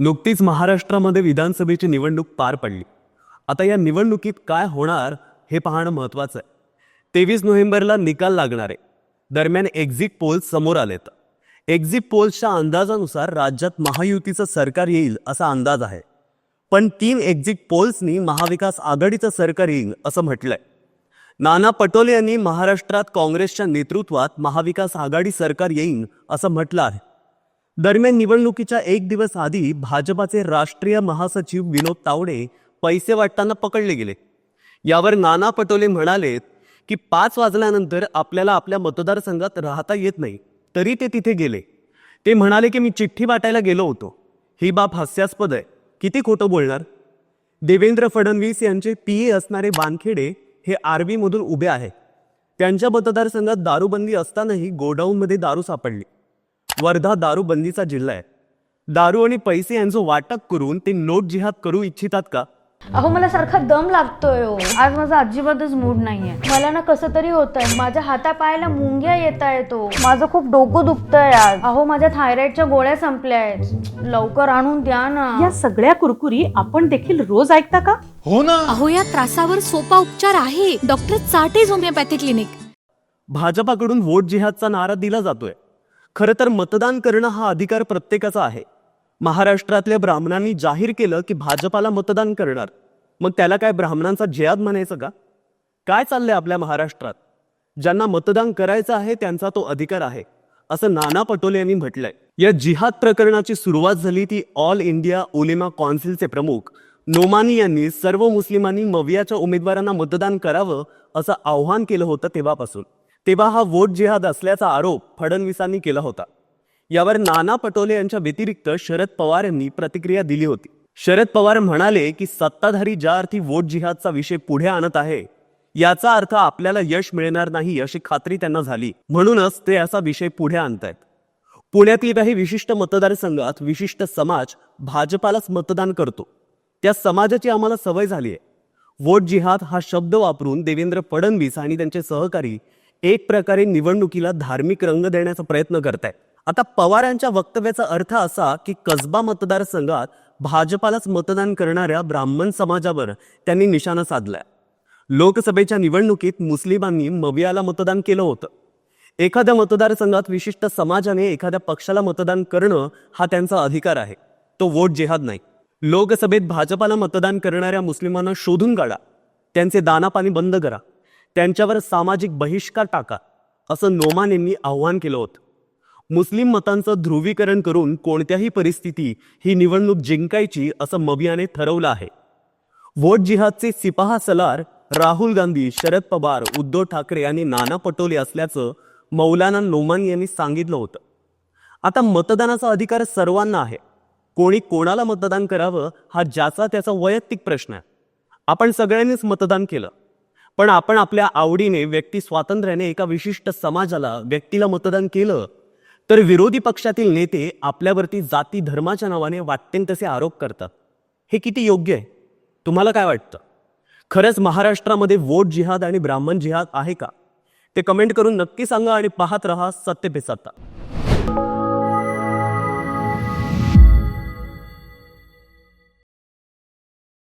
नुकतीच महाराष्ट्रामध्ये विधानसभेची निवडणूक पार पडली. आता या निवडणुकीत काय होणार हे पाहणं महत्त्वाचं आहे. तेवीस नोव्हेंबरला निकाल लागणार आहे. दरम्यान एक्झिट पोल्स समोर आलेत. एक्झिट पोल्सच्या अंदाजानुसार राज्यात महायुतीचं सरकार येईल असा अंदाज आहे. पण तीन एक्झिट पोल्सनी महाविकास आघाडीचं सरकार येईल असं म्हटलंय. नाना पटोले यांनी महाराष्ट्रात काँग्रेसच्या नेतृत्वात महाविकास आघाडी सरकार येईल असं म्हटलं आहे. दरम्यान निवडणुकीच्या एक दिवस आधी भाजपाचे राष्ट्रीय महासचिव विनोद तावडे पैसे वाटताना पकडले गेले. यावर नाना पटोले म्हणालेत की पाच वाजल्यानंतर आपल्याला आपल्या मतदारसंघात राहता येत नाही तरी ते तिथे गेले. ते म्हणाले की मी चिठ्ठी वाटायला गेलो होतो. ही बाब हास्यास्पद आहे. किती खोटं बोलणार? देवेंद्र फडणवीस यांचे पी ए असणारे वानखेडे हे आर्मीमधून उभे आहे त्यांच्या मतदारसंघात दारूबंदी असतानाही गोडाऊनमध्ये दारू सापडली. वर्धा दारूबंदीचा जिल्हा आहे. दारू आणि पैसे यांचं वाटप करून ते नोट जिहाद करू इच्छितात का? अहो मला सारखा दम लागतोय हो. आज माझा अजिबातच मूड नाहीये. मला ना कसं तरी होतंय. माझ्या हातापायाला मुंग्या येत आहेत हो. माझं खूप डोकं दुखतंय आज. अहो माझ्या थायरॉइडच्या गोळ्या संपल्या आहेत. लवकर आणून द्या ना. या सगळ्या कुरकुरी आपण देखील रोज ऐकता का? हो ना. अहो या त्रासावर सोपा उपचार आहे. डॉक्टर चाटेज होमिओपॅथी क्लिनिक भाजपाकडून वोट जिहादचा नारा दिला जातोय. खरं तर मतदान करणं हा अधिकार प्रत्येकाचा आहे. महाराष्ट्रातल्या ब्राह्मणांनी जाहीर केलं की भाजपाला मतदान करणार. मग त्याला काय ब्राह्मणांचा जयाद म्हणायचं का? काय चाललंय आपल्या महाराष्ट्रात? ज्यांना मतदान करायचं आहे त्यांचा तो अधिकार आहे. असं नाना पटोले यांनी म्हटलंय. या जिहाद प्रकरणाची सुरुवात झाली ती ऑल इंडिया उलेमा कौन्सिलचे प्रमुख नोमानी यांनी सर्व मुस्लिमांनी मवियाच्या उमेदवारांना मतदान करावं असं आव्हान केलं होतं तेव्हापासून. तेव्हा हा वोट जिहाद असल्याचा आरोप फडणवीसांनी केला होता. यावर नाना पटोले यांच्या व्यतिरिक्त शरद पवार यांनी प्रतिक्रिया दिली होती. शरद पवार म्हणाले की सत्ताधारी ज्या अर्थी वोट जिहादचा विषय पुढे आणत आहे याचा अर्थ आपल्याला यश मिळणार नाही अशी खात्री त्यांना झाली. म्हणूनच ते असा विषय पुढे आणतायत. पुण्यातील काही विशिष्ट मतदारसंघात विशिष्ट समाज भाजपालाच मतदान करतो. त्या समाजाची आम्हाला सवय झाली आहे वोट जिहाद हा शब्द वापरून देवेंद्र फडणवीस आणि त्यांचे सहकारी एक प्रकारे निवडणुकीला धार्मिक रंग देण्याचा प्रयत्न करतायत आता पवारांच्या वक्तव्याचा अर्थ असा की कसबा मतदारसंघात भाजपालाच मतदान करणाऱ्या ब्राह्मण समाजावर त्यांनी निशाणा साधलाय. लोकसभेच्या निवडणुकीत मुस्लिमांनी मवियाला मतदान केलं होतं. एखाद्या मतदारसंघात विशिष्ट समाजाने एखाद्या पक्षाला मतदान करणं हा त्यांचा अधिकार आहे. तो वोट जेहाद नाही. लोकसभेत भाजपाला मतदान करणाऱ्या मुस्लिमांना शोधून काढा. त्यांचे दानापाणी बंद करा. त्यांच्यावर सामाजिक बहिष्कार टाका असं नोमान यांनी आव्हान केलं होतं. मुस्लिम मतांचं ध्रुवीकरण करून कोणत्याही परिस्थिती ही निवडणूक जिंकायची असं मबियाने ठरवलं आहे. वोट जिहादचे सिपाहा सलार राहुल गांधी शरद पवार उद्धव ठाकरे आणि नाना पटोले असल्याचं मौलाना नोमान यांनी सांगितलं होतं. आता मतदानाचा अधिकार सर्वांना आहे. कोणी कोणाला मतदान करावं हा ज्याचा त्याचा वैयक्तिक प्रश्न आहे. आपण सगळ्यांनीच मतदान केलं. पण आपण आपल्या आवडीने व्यक्ती स्वातंत्र्याने एका विशिष्ट समाजाला व्यक्तीला मतदान केलं तर विरोधी पक्षातील नेते आपल्यावरती जाती धर्माच्या नावाने वाटतेन तसे आरोप करतात. हे किती योग्य आहे? तुम्हाला काय वाटतं? खरंच महाराष्ट्रामध्ये वोट जिहाद आणि ब्राह्मण जिहाद आहे का? ते कमेंट करून नक्की सांगा आणि पाहत रहा सत्य पेसाता